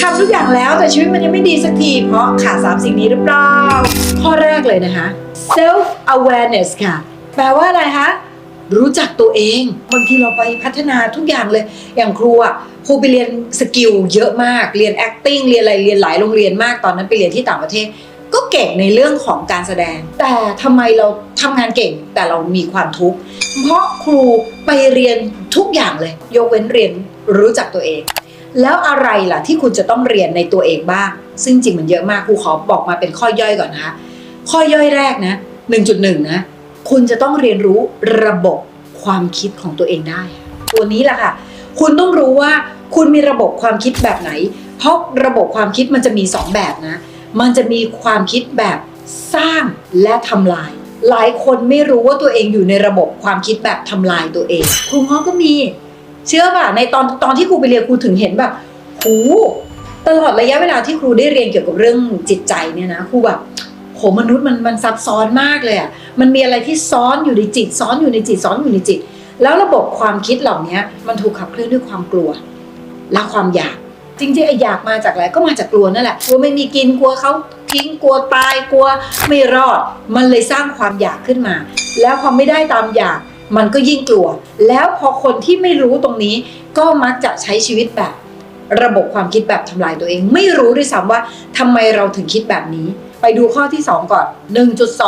ทำทุกอย่างแล้วแต่ชีวิตมันยังไม่ดีสักที เพราะขาดสามสิ่งนี้หรือเปล่า ข้อแรกเลยนะคะ self awareness ค่ะ แปลว่าอะไรคะรู้จักตัวเองบางทีเราไปพัฒนาทุกอย่างเลย อย่างครูอะครูไปเรียนสกิลเยอะมากเรียน acting เรียนอะไรเรียนหลายโรงเรียนมากตอนนั้นไปเรียนที่ต่างประเทศ ก็เก่งในเรื่องของการแสดง แต่ทำไมเราทำงานเก่งแต่เรามีความทุกข์เพราะครูไปเรียนทุกอย่างเลย ยกเว้นเรียนรู้จักตัวเอง แล้วอะไรล่ะที่คุณจะต้องเรียนในตัวเองบ้าง ซึ่งจริงมันเยอะมากครูขอบอกมาเป็นข้อย่อยก่อนนะคะข้อย่อยแรกนะ 1.1 นะ คุณจะต้องเรียนรู้ระบบความคิดของตัวเองได้ ตัวนี้แหละค่ะ คุณต้องรู้ว่าคุณมีระบบความคิดแบบไหน เพราะระบบความคิดมันจะมี 2 แบบนะ มันจะมีความคิดแบบสร้างและทำลาย หลายคนไม่รู้ว่าตัวเองอยู่ในระบบความคิดแบบทำลายตัวเองครูง้อก็มี เชื่อป่ะในตอนตอนที่ครูไปเรียนครูถึงเห็นแบบหูตลอดระยะเวลาที่ครูได้เรียนเกี่ยวกับเรื่องจิตใจเนี่ยนะครูแบบโหมนุษย์มันมันซับซ้อนมากเลยอะ่ะมันมีอะไรที่ซ้อนอยู่ในจิต ซ้อนอยู่ในจิตซ้อนอยู่ในจิต แล้วระบบความคิดเหล่านี้มันถูกขับเคลื่อนด้วยความกลัว และความอยาก จริงๆไอ้อยากมาจากอะไรก็มาจากกลัวนั่นแหละกลัวไม่มีกินกลัวเขาทิ้งกลัวตายกลัวไม่รอด มันเลยสร้างความอยากขึ้นมา แล้วพอไม่ได้ตามอยาก มันก็ยิ่งกลัว แล้วพอคนที่ไม่รู้ตรงนี้ ก็มักจะใช้ชีวิตแบบ ระบบความคิดแบบทำลายตัวเอง ไม่รู้ด้วยซ้ำว่าทำไมเราถึงคิดแบบนี้ ไปดูข้อที่ 2 ก่อน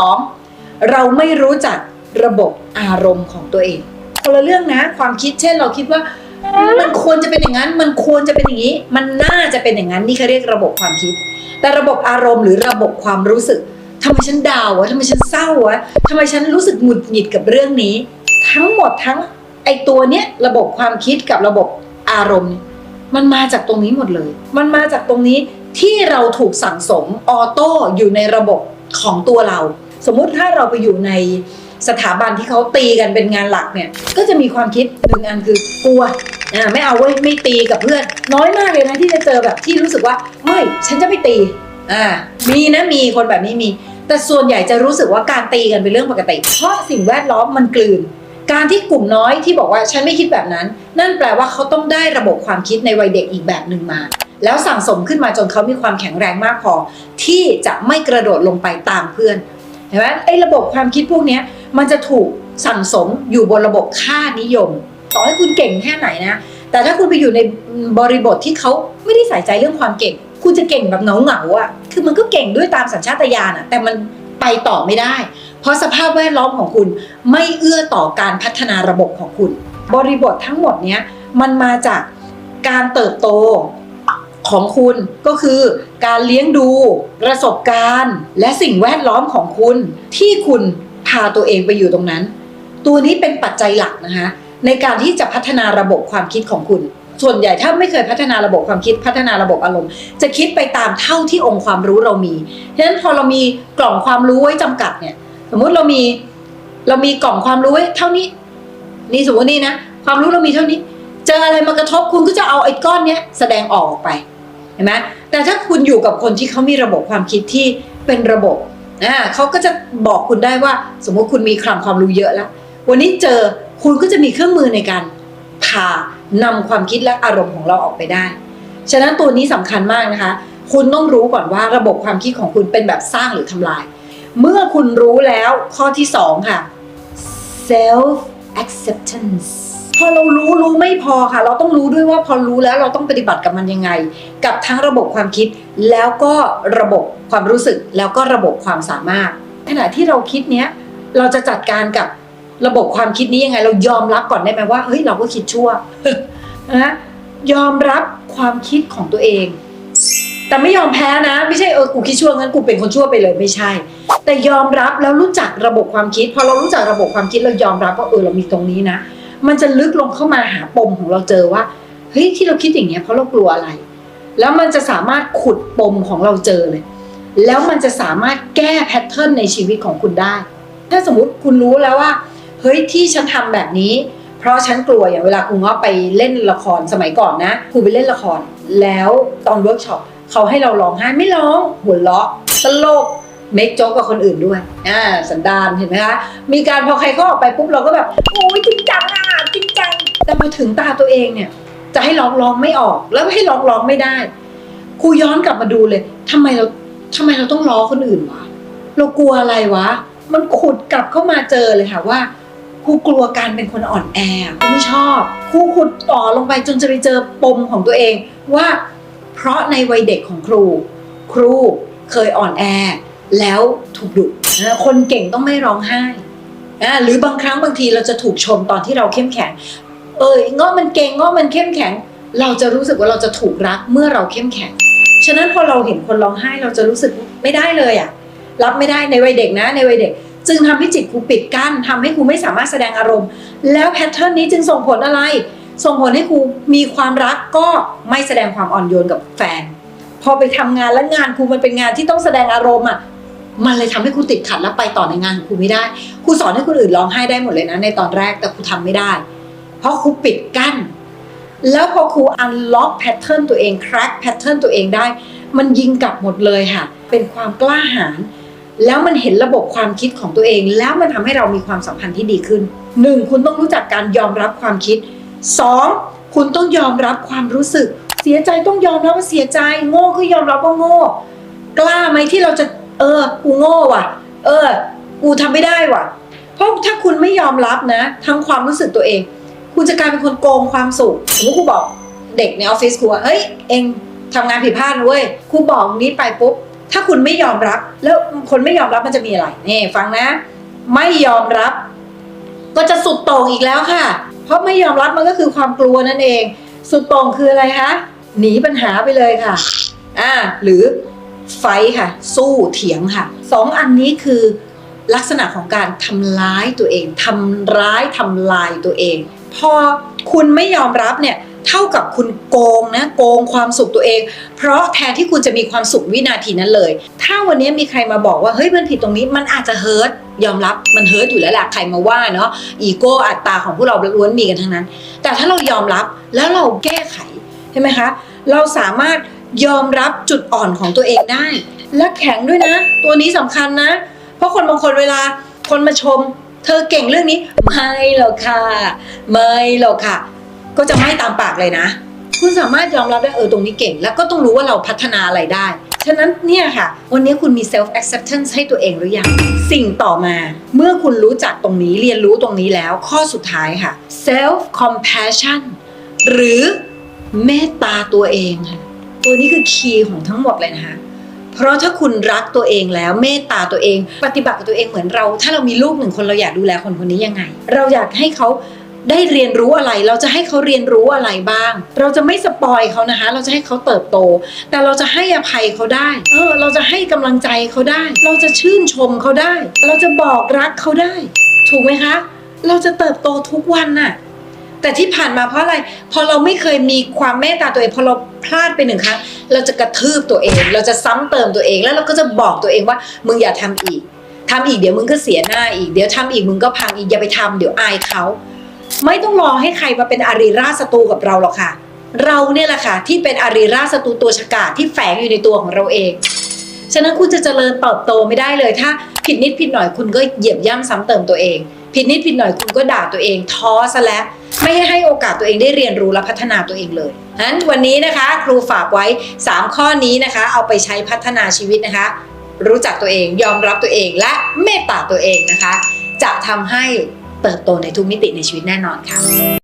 1.2 เราไม่รู้จักระบบอารมณ์ของตัวเองคนละเรื่องนะ ความคิดเช่นเราคิดว่า มันควรจะเป็นอย่างนั้น มันควรจะเป็นอย่างนี้ มันน่าจะเป็นอย่างนั้นนี่เขาเรียกระบบความคิด แต่ระบบอารมณ์หรือระบบความรู้สึกทำไมฉันดาววะทำไมฉันเศร้าวะทำไมฉันรู้สึกหงุดหงิดกับเรื่องนี้ ทั้งหมดทั้งไอตัวเนี้ยระบบความคิดกับระบบอารมณ์ มันมาจากตรงนี้หมดเลย มันมาจากตรงนี้ที่เราถูกสั่งสมออโต้อยู่ในระบบของตัวเรา สมมุติถ้าเราไปอยู่ในสถาบันที่เขาตีกันเป็นงานหลักเนี่ย ก็จะมีความคิดหนึ่งอันคือกลัวอ่าไม่เอาเว้ยไม่ตีกับเพื่อน น้อยมากเลยนะที่จะเจอแบบที่รู้สึกว่าไม่ฉันจะไม่ตีอ่ามีนะมีคนแบบนี้มี แต่ส่วนใหญ่จะรู้สึกว่าการตีกันเป็นเรื่องปกติ เพราะสิ่งแวดล้อมมันกลืน การที่กลุ่มน้อยที่บอกว่าฉันไม่คิดแบบนั้น นั่นแปลว่าเขาต้องได้ระบบความคิดในวัยเด็กอีกแบบหนึ่งมา แล้วสั่งสมขึ้นมาจนเขามีความแข็งแรงมากพอ ที่จะไม่กระโดดลงไปตามเพื่อนเห็นไหมไอ้ระบบความคิดพวกนี้มันจะถูกสั่งสมอยู่บนระบบค่านิยม ต่อให้คุณเก่งแค่ไหนนะ แต่ถ้าคุณไปอยู่ในบริบทที่เขาไม่ได้ใส่ใจเรื่องความเก่ง คุณจะเก่งแบบเหงาเหงาๆอะคือมันก็เก่งด้วยตามสัญชาตญาณอะแต่มันไปต่อไม่ได้ เพราะสภาพแวดล้อมของคุณไม่เอื้อต่อการพัฒนาระบบของคุณ บริบททั้งหมดเนี้ยมันมาจากการเติบโตของคุณก็คือการเลี้ยงดูประสบการณ์ และสิ่งแวดล้อมของคุณ ที่คุณพาตัวเองไปอยู่ตรงนั้น ตัวนี้เป็นปัจจัยหลักนะคะในการที่จะพัฒนาระบบความคิดของคุณ ส่วนใหญ่ถ้าไม่เคยพัฒนาระบบความคิดพัฒนาระบบอารมณ์ จะคิดไปตามเท่าที่องค์ความรู้เรามีฉะนั้นพอเรามีกล่องความรู้ไว้จำกัดเนี่ย สมมุติเรามีเรามีกล่องความรู้ไว้เท่านี้ นี่สมมตินี่นะความรู้เรามีเท่านี้ เจออะไรมากระทบคุณก็จะเอาไอ้ก้อนเนี้ยแสดงออกไปเห็นไหมแต่ถ้าคุณอยู่กับคนที่เขามีระบบความคิดที่เป็นระบบอ่าเขาก็จะบอกคุณได้ว่า สมมติคุณมีคลังความรู้เยอะแล้ว วันนี้เจอคุณก็จะมีเครื่องมือในการพานำความคิดและอารมณ์ของเราออกไปได้ ฉะนั้นตัวนี้สำคัญมากนะคะ คุณต้องรู้ก่อนว่าระบบความคิดของคุณเป็นแบบสร้างหรือทำลาย เมื่อคุณรู้แล้วข้อที่สองค่ะ self acceptance พอเรารู้รู้ไม่พอค่ะ เราต้องรู้ด้วยว่าพอรู้แล้วเราต้องปฏิบัติกับมันยังไง กับทั้งระบบความคิด แล้วก็ระบบความรู้สึกแล้วก็ระบบความสามารถ ขณะที่เราคิดเนี้ยเราจะจัดการกับระบบความคิดนี้ยังไง เรายอมรับก่อนได้ไหมว่าเฮ้ยเราก็คิดชั่วนะยอมรับความคิดของตัวเอง แต่ไม่ยอมแพ้นะ ไม่ใช่เออกูคิดชั่วงั้นกูเป็นคนชั่วไปเลยไม่ใช่ แต่ยอมรับแล้วรู้จักระบบความคิด พอเรารู้จักระบบความคิดเรายอมรับว่าเออเรามีตรงนี้นะ มันจะลึกลงเข้ามาหาปมของเราเจอว่าเฮ้ยที่เราคิดอย่างเงี้ยเพราะเรากลัวอะไร แล้วมันจะสามารถขุดปมของเราเจอเลย แล้วมันจะสามารถแก้แพทเทิร์นในชีวิตของคุณได้ ถ้าสมมติคุณรู้แล้วว่าเฮ้ยที่ฉันทำแบบนี้ เพราะฉันกลัวอย่างเวลาคุณง้อไปเล่นละครสมัยก่อนนะคุณไปเล่นละครแล้วตอนเวิร์กช็อป เขาให้เราร้องไห้ไม่ร้องหัวเราะตลกเมคโจ๊กกับคนอื่นด้วยอ่าสันดานเห็นไหมคะ มีการพอใครเขาออกไปปุ๊บเราก็แบบโอ้ยจริงจังอะจริงจัง แต่มาถึงตาตัวเองเนี่ย จะให้ร้องร้องไม่ออก แล้วให้ร้องร้องไม่ได้ ครูย้อนกลับมาดูเลยทำไมเราทำไมเราต้องล้อคนอื่นวะ เรากลัวอะไรวะ มันขุดกลับเข้ามาเจอเลยค่ะว่าครูกลัวการเป็นคนอ่อนแอครูไม่ชอบครูขุดต่อลงไปจนจะไปเจอปมของตัวเองว่า เพราะในวัยเด็กของครู ครูเคยอ่อนแอ แล้วถูกดุคนเก่งต้องไม่ร้องไห้อ่าหรือบางครั้งบางทีเราจะถูกชมตอนที่เราเข้มแข็ง เออเงาะมันเก่งเงาะมันเข้มแข็ง เราจะรู้สึกว่าเราจะถูกรักเมื่อเราเข้มแข็ง ฉะนั้นพอเราเห็นคนร้องไห้เราจะรู้สึกไม่ได้เลยอะรับไม่ได้ในวัยเด็กนะ ในวัยเด็ก จึงทำให้จิตครูปิดกั้นทำให้ครูไม่สามารถแสดงอารมณ์ แล้วแพทเทิร์นนี้จึงส่งผลอะไร ส่งผลให้ครูมีความรักก็ไม่แสดงความอ่อนโยนกับแฟน พอไปทำงานแล้วงานครูมันเป็นงานที่ต้องแสดงอารมณ์อะมันเลยทำให้ครูติดขัดแล้วไปต่อในงานของครูไม่ได้ครูสอนให้คนอื่นร้องไห้ได้หมดเลยนะในตอนแรกแต่ครูทำไม่ได้ เพราะครูปิดกั้น แล้วพอครู unlock pattern ตัวเอง crack pattern ตัวเองได้ มันยิงกลับหมดเลยค่ะ เป็นความกล้าหาญแล้วมันเห็นระบบความคิดของตัวเอง แล้วมันทำให้เรามีความสัมพันธ์ที่ดีขึ้นหนึ่งคุณต้องรู้จักการยอมรับความคิด สองคุณต้องยอมรับความรู้สึก เสียใจต้องยอมรับว่าเสียใจ โง่ก็ยอมรับว่าโง่ กล้าไหมที่เราจะ เออ กูโง่ว่ะ เออ กูทำไม่ได้ว่ะ เพราะถ้าคุณไม่ยอมรับนะ ทั้งความรู้สึกตัวเอง คุณจะกลายเป็นคนโกงความสุขสมมติครูบอกเด็กในออฟฟิศครูว่าเฮ้ย เองทำงานผิดพลาดเว้ยครูบอกนี้ไปปุ๊บ ถ้าคุณไม่ยอมรับ แล้วคนไม่ยอมรับมันจะมีอะไรนี่ฟังนะ ไม่ยอมรับ ก็จะสุดโต่งอีกแล้วค่ะ เพราะไม่ยอมรับมันก็คือความกลัวนั่นเอง สุดโต่งคืออะไรคะหนีปัญหาไปเลยค่ะอ่าหรือไฟค่ะ สู้เถียงค่ะสองอันนี้คือลักษณะของการทำร้ายตัวเองทำร้ายทำลายตัวเอง พอคุณไม่ยอมรับเนี่ยเท่ากับคุณโกงนะโกงความสุขตัวเอง เพราะแทนที่คุณจะมีความสุขวินาทีนั้นเลย ถ้าวันนี้มีใครมาบอกว่าเฮ้ยมันผิดตรงนี้มันอาจจะเฮิร์ต ยอมรับมันเฮิร์ตอยู่แล้วแหละใครมาว่าเนาะอีโก้อัตตาของพวกเราล้วนมีกันทั้งนั้น แต่ถ้าเรายอมรับแล้วเราแก้ไขใช่ไหมคะ เราสามารถยอมรับจุดอ่อนของตัวเองได้ และแข็งด้วยนะ ตัวนี้สำคัญนะ เพราะคนบางคนเวลาคนมาชม เธอเก่งเรื่องนี้ ไม่หรอกค่ะ ไม่หรอกค่ะ ก็จะไม่ตามปากเลยนะ คุณสามารถยอมรับได้เออตรงนี้เก่ง แล้วก็ต้องรู้ว่าเราพัฒนาอะไรได้ ฉะนั้นเนี่ยค่ะ วันนี้คุณมี self acceptance ให้ตัวเองหรือยัง สิ่งต่อมา เมื่อคุณรู้จักตรงนี้เรียนรู้ตรงนี้แล้ว ข้อสุดท้ายค่ะ self compassion หรือเมตตาตัวเองค่ะ ตัวนี้คือคีย์ของทั้งหมดเลยนะคะ เพราะถ้าคุณรักตัวเองแล้วเมตตาตัวเอง ปฏิบัติกับตัวเองเหมือนเรา ถ้าเรามีลูกหนึ่งคนเราอยากดูแลคนคนนี้ยังไง เราอยากให้เขา ได้เรียนรู้อะไร เราจะให้เขาเรียนรู้อะไรบ้าง เราจะไม่สปอยเขานะคะ เราจะให้เขาเติบโต แต่เราจะให้อภัยเขาได้ เออ เราจะให้กำลังใจเขาได้ เราจะชื่นชมเขาได้ เราจะบอกรักเขาได้ ถูกไหมคะ เราจะเติบโตทุกวันน่ะแต่ที่ผ่านมาเพราะอะไร พอเราไม่เคยมีความเมตตาตัวเอง พอเราพลาดไปหนึ่งครั้ง เราจะกระทืบตัวเอง เราจะซ้ำเติมตัวเอง แล้วเราก็จะบอกตัวเองว่า มึงอย่าทำอีกทำอีกเดี๋ยวมึงก็เสียหน้าอีก เดี๋ยวทำอีกมึงก็พังอีก อย่าไปทำเดี๋ยวอายเขา ไม่ต้องรอให้ใครมาเป็นอารีราชศัตรูกับเราหรอกค่ะ เราเนี่ยแหละค่ะที่เป็นอารีราชศัตรูตัวฉกาจที่แฝงอยู่ในตัวของเราเอง ฉะนั้นคุณจะเจริญเติบโตไม่ได้เลยถ้าผิดนิดผิดหน่อยคุณก็เหยียบย่ำซ้ำเติมตัวเอง ผิดนิดผิดหน่อยคุณก็ด่าตัวเอง ท้อซะแล้วไม่ให้โอกาสตัวเองได้เรียนรู้และพัฒนาตัวเองเลยนั้นวันนี้นะคะครูฝากไว้ 3 ข้อนี้นะคะ เอาไปใช้พัฒนาชีวิตนะคะ รู้จักตัวเองยอมรับตัวเองและเมตตาตัวเองนะคะ จะทำให้ เติบโตในทุกมิติในชีวิตแน่นอนค่ะ